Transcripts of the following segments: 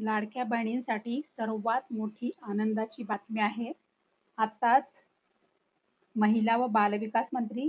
लाडक्या बहिणींसाठी सर्वात मोठी आनंदाची बातमी आहे. आत्ताच महिला व बालविकास मंत्री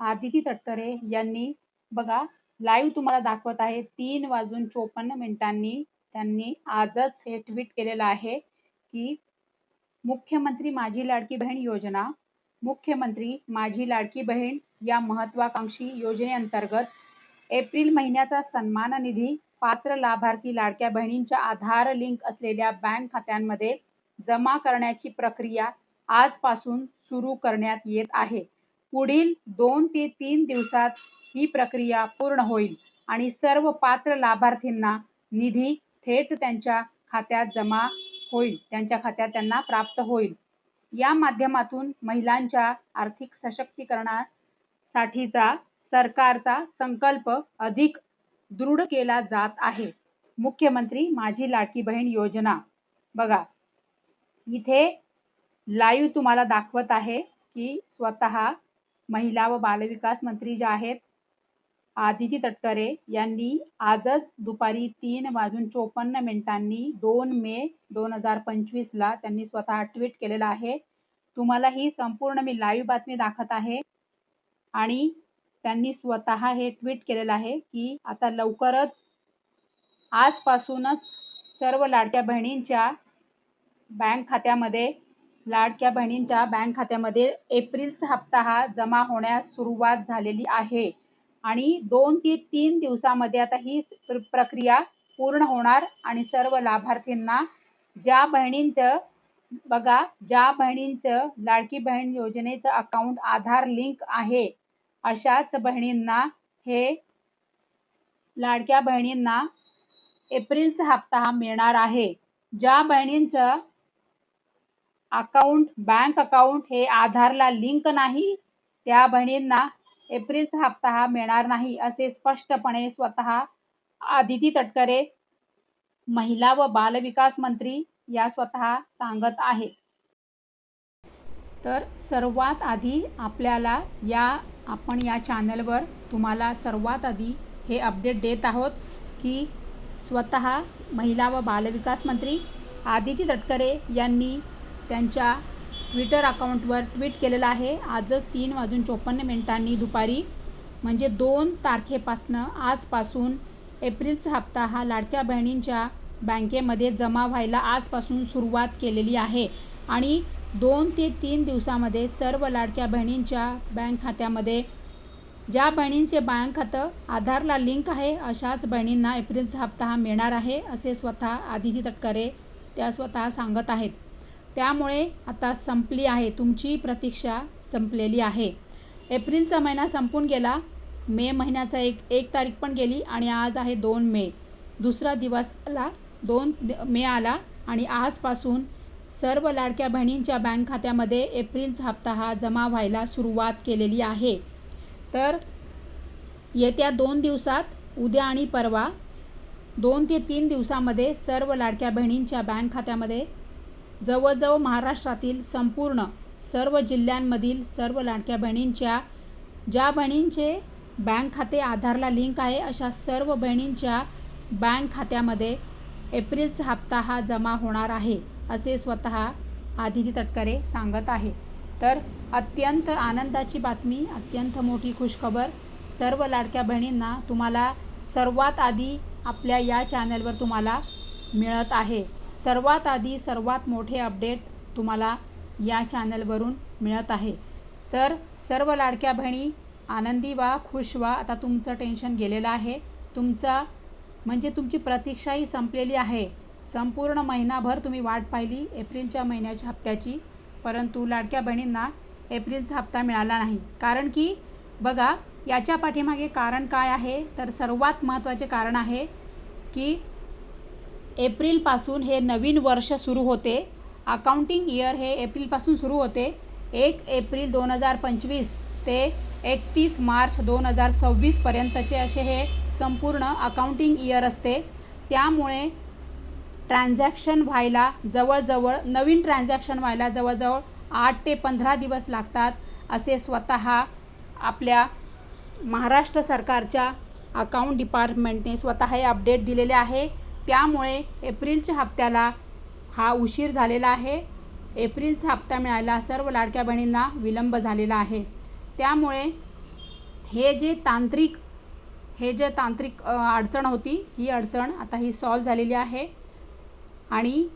आदिती तटकरे यांनी बघा लाईव्ह तुम्हाला दाखवत आहे. तीन वाजून चोपन्न मिनिटांनी त्यांनी आजच हे ट्विट केलेलं आहे की मुख्यमंत्री माझी लाडकी बहीण योजना मुख्यमंत्री माझी लाडकी बहीण या महत्वाकांक्षी योजनेअंतर्गत एप्रिल महिन्याचा सन्मान निधी पात्र लाभार्थी लाडक्या बहिणींच्या आधार लिंक असलेल्या बँक खात्यांमध्ये जमा करण्याची प्रक्रिया आजपासून सुरू करण्यात येत आहे. पुढील दोन ते तीन दिवसात ही प्रक्रिया पूर्ण होईल आणि सर्व पात्र लाभार्थींना निधी थेट त्यांच्या खात्यात जमा होईल. त्यांच्या खात्यात त्यांना प्राप्त होईल. या माध्यमातून महिलांच्या आर्थिक सशक्तीकरणासाठीचा सरकारचा संकल्प अधिक दृढ केला जात आहे. मुख्यमंत्री माझी लाडकी बहीण योजना. बघा इथे लाईव्ह तुम्हाला दाखवत आहे की स्वतः महिला व बालविकास मंत्री ज्या आहेत आदिती तटकरे यांनी आजच दुपारी तीन वाजून चोपन्न मिनिटांनी दोन मे दोन हजार पंचवीसला त्यांनी स्वतः ट्विट केलेलं आहे. तुम्हाला ही संपूर्ण मी लाईव्ह बातमी दाखवत आहे. आणि त्यांनी स्वतः हे ट्विट केलेलं आहे की आता लवकरच आजपासूनच सर्व लाडक्या बहिणींच्या बँक खात्यामध्ये लाडक्या बहिणींच्या बँक खात्यामध्ये एप्रिलचा हप्ता हा जमा होण्यास सुरुवात झालेली आहे. आणि दोन ते तीन दिवसामध्ये आता ही प्र प्रक्रिया पूर्ण होणार आणि सर्व लाभार्थींना ज्या बहिणींचं बघा ज्या बहिणींचं लाडकी बहीण योजनेचं अकाउंट आधार लिंक आहे अशाच बहिणींना हे लाडक्या बहिणींना एप्रिलचा हप्ता हा मिळणार आहे. ज्या बहिणींचं अकाउंट बँक अकाउंट हे आधारला लिंक नाही त्या बहिणींना एप्रिलचा हप्ता हा मिळणार नाही असे स्पष्टपणे स्वतः आदिती तटकरे महिला व बालविकास मंत्री या स्वतः सांगत आहे तर सर्वात आधी आपल्याला या आपण या चॅनलवर तुम्हाला सर्वात आधी हे अपडेट देत आहोत की स्वतः महिला व बालविकास मंत्री आदिती तटकरे यांनी त्यांच्या ट्विटर अकाउंटवर ट्विट केलेलं आहे. आजच तीन वाजून चोपन्न मिनिटांनी दुपारी म्हणजे दोन तारखेपासनं आजपासून एप्रिलचा हप्ता हा लाडक्या बहिणींच्या बँकेमध्ये जमा व्हायला आजपासून सुरुवात केलेली आहे. आणि दोन ते तीन दिवसामध्ये सर्व लाडक्या बहिणींच्या बँक खात्यामध्ये ज्या बहिणींचे बँक खातं आधारला लिंक आहे अशाच बहिणींना एप्रिलचा हप्ता हा मिळणार आहे असे स्वतः आदिती तटकरे त्या स्वतः सांगत आहेत. त्यामुळे आता संपली आहे तुमची प्रतीक्षा संपलेली आहे. एप्रिलचा महिना संपून गेला मे महिन्याचा एक एक तारीख पण गेली आणि आज आहे दोन मे. दुसरा दिवस आला दोन मे आला आणि आजपासून सर्व लाडक्या बहिणींच्या बँक खात्यामध्ये एप्रिलचा हप्ता हा जमा व्हायला सुरुवात केलेली आहे. तर येत्या दोन दिवसात उद्या आणि परवा दोन ते तीन दिवसामध्ये सर्व लाडक्या बहिणींच्या बँक खात्यामध्ये जवळजवळ महाराष्ट्रातील संपूर्ण सर्व जिल्ह्यांमधील सर्व लाडक्या बहिणींच्या ज्या बहिणींचे बँक खाते आधारला लिंक आहे अशा सर्व बहिणींच्या बँक खात्यामध्ये एप्रिलचा हप्ता हा जमा होणार आहे. असे स्वतः आदिती तटकरे सांगत आहे. तर अत्यंत आनंदाची बातमी अत्यंत मोठी खुशखबर सर्व लाडक्या बहिणींना तुम्हाला सर्वात आधी आपल्या या चॅनलवर तुम्हाला मिळत आहे. सर्वात आधी सर्वात मोठे अपडेट तुम्हाला या चॅनलवरून मिळत आहे. तर सर्व लाडक्या बहिणी आनंदी व्हा खुश व्हा. आता तुमचं टेन्शन गेलेलं आहे. तुमचा म्हणजे तुमची प्रतीक्षाही संपलेली आहे. संपूर्ण महिनाभर तुम्ही वाट पाहिली एप्रिलच्या महिन्याच्या हप्त्याची. परंतु लाडक्या बहिणींना एप्रिलचा हप्ता मिळाला नाही. कारण की बघा याच्या पाठीमागे कारण काय आहे? तर सर्वात महत्त्वाचे कारण आहे की एप्रिलपासून हे नवीन वर्ष सुरू होते. अकाउंटिंग इयर हे एप्रिलपासून सुरू होते. एक एप्रिल दोन हजार पंचवीस ते एकतीस मार्च दोन हजार सव्वीसपर्यंतचे असे हे संपूर्ण अकाउंटिंग इयर असते. त्यामुळे ट्रान्झॅक्शन व्हायला जवळजवळ नवीन ट्रान्झॅक्शन व्हायला जवळजवळ आठ ते पंधरा दिवस लागतात असे स्वतः आपल्या महाराष्ट्र सरकारच्या अकाउंट डिपार्टमेंटने स्वतः हे अपडेट दिलेले आहे. त्यामुळे एप्रिलच्या हप्त्याला हा उशीर झालेला आहे. एप्रिलचा हप्ता मिळायला सर्व लाडक्या बहिणींना विलंब झालेला आहे. त्यामुळे हे जे तांत्रिक हे जे तांत्रिक अडचण होती ही अडचण आता ही सॉल्व झालेली आहे. आणि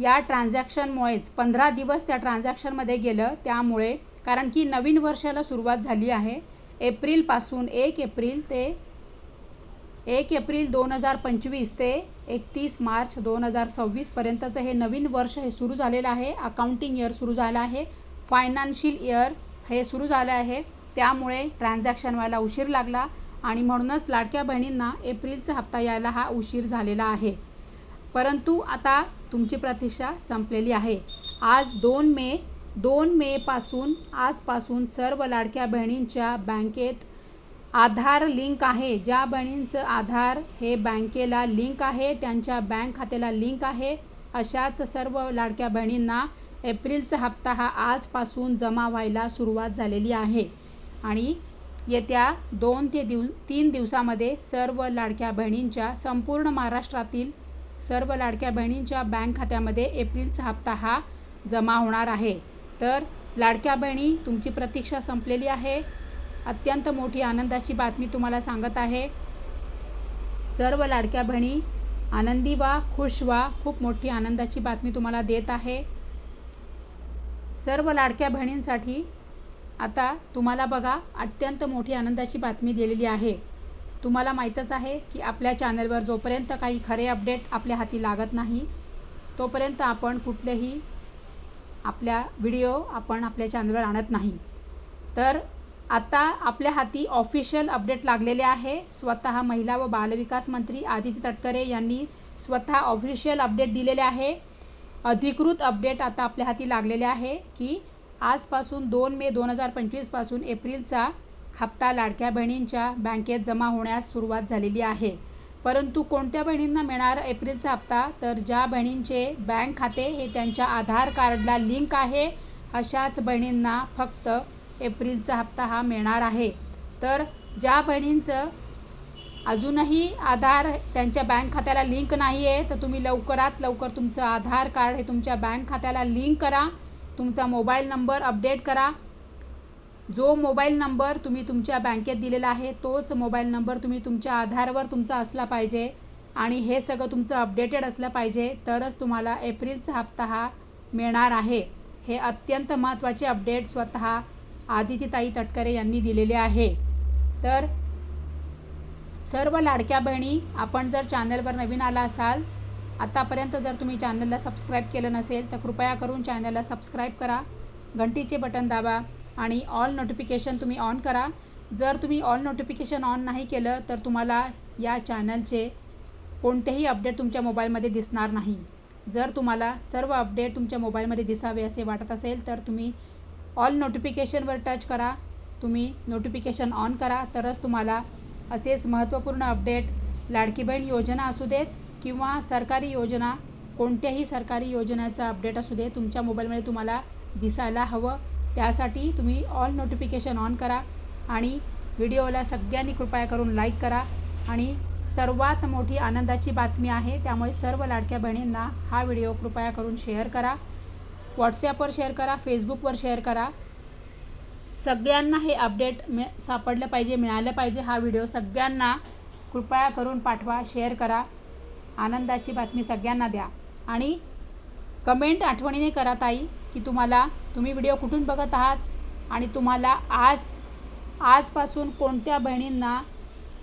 या ट्रान्झॅक्शनमुळेच पंधरा दिवस त्या ट्रान्झॅक्शनमध्ये गेलं त्यामुळे कारण की नवीन वर्षाला सुरुवात झाली आहे. एप्रिलपासून एक एप्रिल ते एक एप्रिल दोन हजार पंचवीस ते एकतीस मार्च दोन हजार सव्वीसपर्यंतचं हे नवीन वर्ष हे सुरू झालेलं आहे. अकाउंटिंग इयर सुरू झालं आहे. फायनान्शियल इयर हे सुरू झालं आहे. त्यामुळे ट्रान्झॅक्शन व्हायला उशीर लागला आणि म्हणूनच लाडक्या बहिणींना एप्रिलचा हप्ता यायला हा उशीर झालेला आहे. परंतु आता तुमची प्रतीक्षा संपलेली आहे. आज दोन मे दोन मेपासून आजपासून सर्व लाडक्या बहिणींच्या बँकेत आधार लिंक आहे. ज्या बहिणींचं आधार हे बँकेला लिंक आहे त्यांच्या बँक खात्याला लिंक आहे अशाच सर्व लाडक्या बहिणींना एप्रिलचा हप्ता हा आजपासून जमा व्हायला सुरुवात झालेली आहे. आणि येत्या दोन ते दिव तीन दिवसामध्ये सर्व लाडक्या बहिणींच्या संपूर्ण महाराष्ट्रातील सर्व लाडक्या बहिणींच्या बँक खात्यामध्ये एप्रिलचा हप्ता हा जमा होणार आहे. तर लाडक्या बहिणी तुमची प्रतीक्षा संपलेली आहे. अत्यंत मोठी आनंदाची बातमी तुम्हाला सांगत आहे. सर्व लाडक्या बहिणी आनंदी व्हा खुश व्हा खूप मोठी आनंदाची बातमी तुम्हाला देत आहे. सर्व लाडक्या बहिणींसाठी आता तुम्हाला बघा अत्यंत मोठी आनंदाची बातमी दिलेली आहे. तुम्हाला माहीतच आहे की आपल्या चॅनलवर जोपर्यंत काही खरे अपडेट आपल्या हाती लागत नाही तोपर्यंत आपण कुठलेही आपल्या व्हिडिओ आपण आपल्या चॅनलवर आणत नाही. तर आता आपल्या हाती ऑफिशियल अपडेट लागलेले आहे. स्वतः महिला व बालविकास मंत्री आदिती तटकरे यांनी स्वतः ऑफिशियल अपडेट दिलेले आहे. अधिकृत अपडेट आता आपल्या हाती लागलेले आहे की आजपासून दोन मे दोन हजार पंचवीसपासून एप्रिलचा हप्ता लाडक्या बहिणींच्या बँकेत जमा होण्यास सुरुवात झालेली आहे. परंतु कोणत्या बहिणींना मिळणार एप्रिलचा हप्ता? तर ज्या बहिणींचे बँक खाते हे त्यांच्या आधार कार्डला लिंक आहे अशाच बहिणींना फक्त एप्रिलचा हप्ता हा मिळणार आहे. तर ज्या बहिणींचं अजूनही आधार त्यांच्या बँक खात्याला लिंक नाही आहे तर तुम्ही लवकरात लवकर तुमचं आधार कार्ड हे तुमच्या बँक खात्याला लिंक करा. तुमचा मोबाईल नंबर अपडेट करा. जो मोबाईल नंबर तुम्ही तुमच्या बँकेत दिलेला आहे तोच मोबाईल नंबर तुम्ही तुमच्या आधारवर तुमचा असला पाहिजे आणि हे सगळं तुमचं अपडेटेड असलं पाहिजे तरच तुम्हाला एप्रिलचा हप्ता हा मिळणार आहे. हे अत्यंत महत्त्वाचे अपडेट स्वतः आदितीताई तटकरे यांनी दिलेले आहे. तर सर्व लाडक्या बहिणी आपण जर चॅनलवर नवीन आला असाल आतापर्यंत जर तुम्ही चॅनलला सबस्क्राईब केलं नसेल तर कृपया करून चॅनलला सबस्क्राईब करा घंटीचे बटन दाबा आणि ऑल नोटिफिकेशन तुम्ही ऑन करा. जर तुम्ही ऑल नोटिफिकेशन ऑन नाही केलं तर तुम्हाला या चॅनलचे कोणतेही अपडेट तुमच्या मोबाईलमध्ये दिसणार नाही. जर तुम्हाला सर्व अपडेट तुमच्या मोबाईलमध्ये दिसावे असे वाटत असेल तर तुम्ही ऑल नोटिफिकेशनवर टच करा. तुम्ही नोटिफिकेशन ऑन करा. तरच तुम्हाला असेच महत्त्वपूर्ण अपडेट लाडकी बहीण योजना असू देत किंवा सरकारी योजना कोणत्याही सरकारी योजनेचा अपडेट असू दे तुमच्या मोबाईलमध्ये तुम्हाला दिसायला हवं. त्यासाठी तुम्ही ऑल नोटिफिकेशन ऑन करा आणि व्हिडिओला सगळ्यांनी कृपया करून लाईक करा. आणि सर्वात मोठी आनंदाची बातमी आहे त्यामुळे सर्व लाडक्या बहिणींना हा व्हिडिओ कृपया करून शेअर करा. व्हॉट्सॲपवर शेअर करा फेसबुकवर शेअर करा. सगळ्यांना हे अपडेट मिळ सापडलं पाहिजे मिळालं पाहिजे हा व्हिडिओ सगळ्यांना कृपया करून पाठवा शेअर करा. आनंदाची बातमी सगळ्यांना द्या. आणि कमेंट आठवणीने करा ताई. की तुम्हाला तुम्ही व्हिडिओ कुठून बघत आहात आणि तुम्हाला आज आजपासून कोणत्या बहिणींना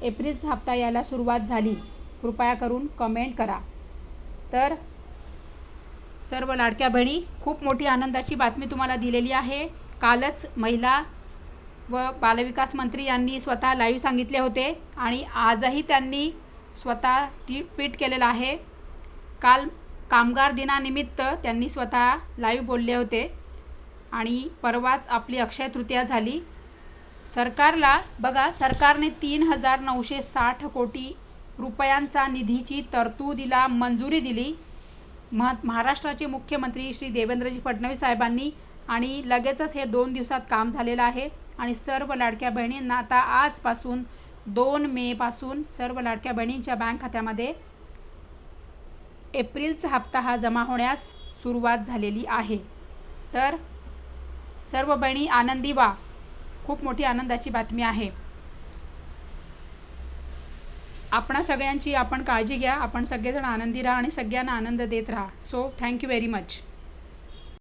एप्रिलचा हप्ता यायला सुरुवात झाली कृपया करून कमेंट करा. तर सर्व लाडक्या बहिणी खूप मोठी आनंदाची बातमी तुम्हाला दिलेली आहे. कालच महिला व बालविकास मंत्री यांनी स्वतः लाईव्ह सांगितले होते आणि आजही त्यांनी स्वतः टी ट्विट केलेलं आहे. काल कामगार दिनानिमित्त त्यांनी स्वतः लाईव्ह बोलले होते. आणि परवाच आपली अक्षय तृतीया झाली. सरकारला बघा सरकारने तीन हजार नऊशे साठ कोटी रुपयांचा निधीची तरतुदीला मंजुरी दिली. मह महाराष्ट्राचे मुख्यमंत्री श्री देवेंद्रजी फडणवीस साहेबांनी आणि लगेचच हे दोन दिवसात काम झालेलं आहे. आणि सर्व लाडक्या बहिणींना आता आजपासून दोन मेपासून सर्व लाडक्या बहिणींच्या बँक खात्यामध्ये एप्रिलचा हप्ता हा जमा होण्यास सुरुवात झालेली आहे. तर सर्व बहिणी आनंदी वा खूप मोठी आनंदाची बातमी आहे. आपणा सगळ्यांची आपण काळजी घ्या. आपण सगळेजण आनंदी राहा आणि सगळ्यांना आनंद देत राहा. So thank you very much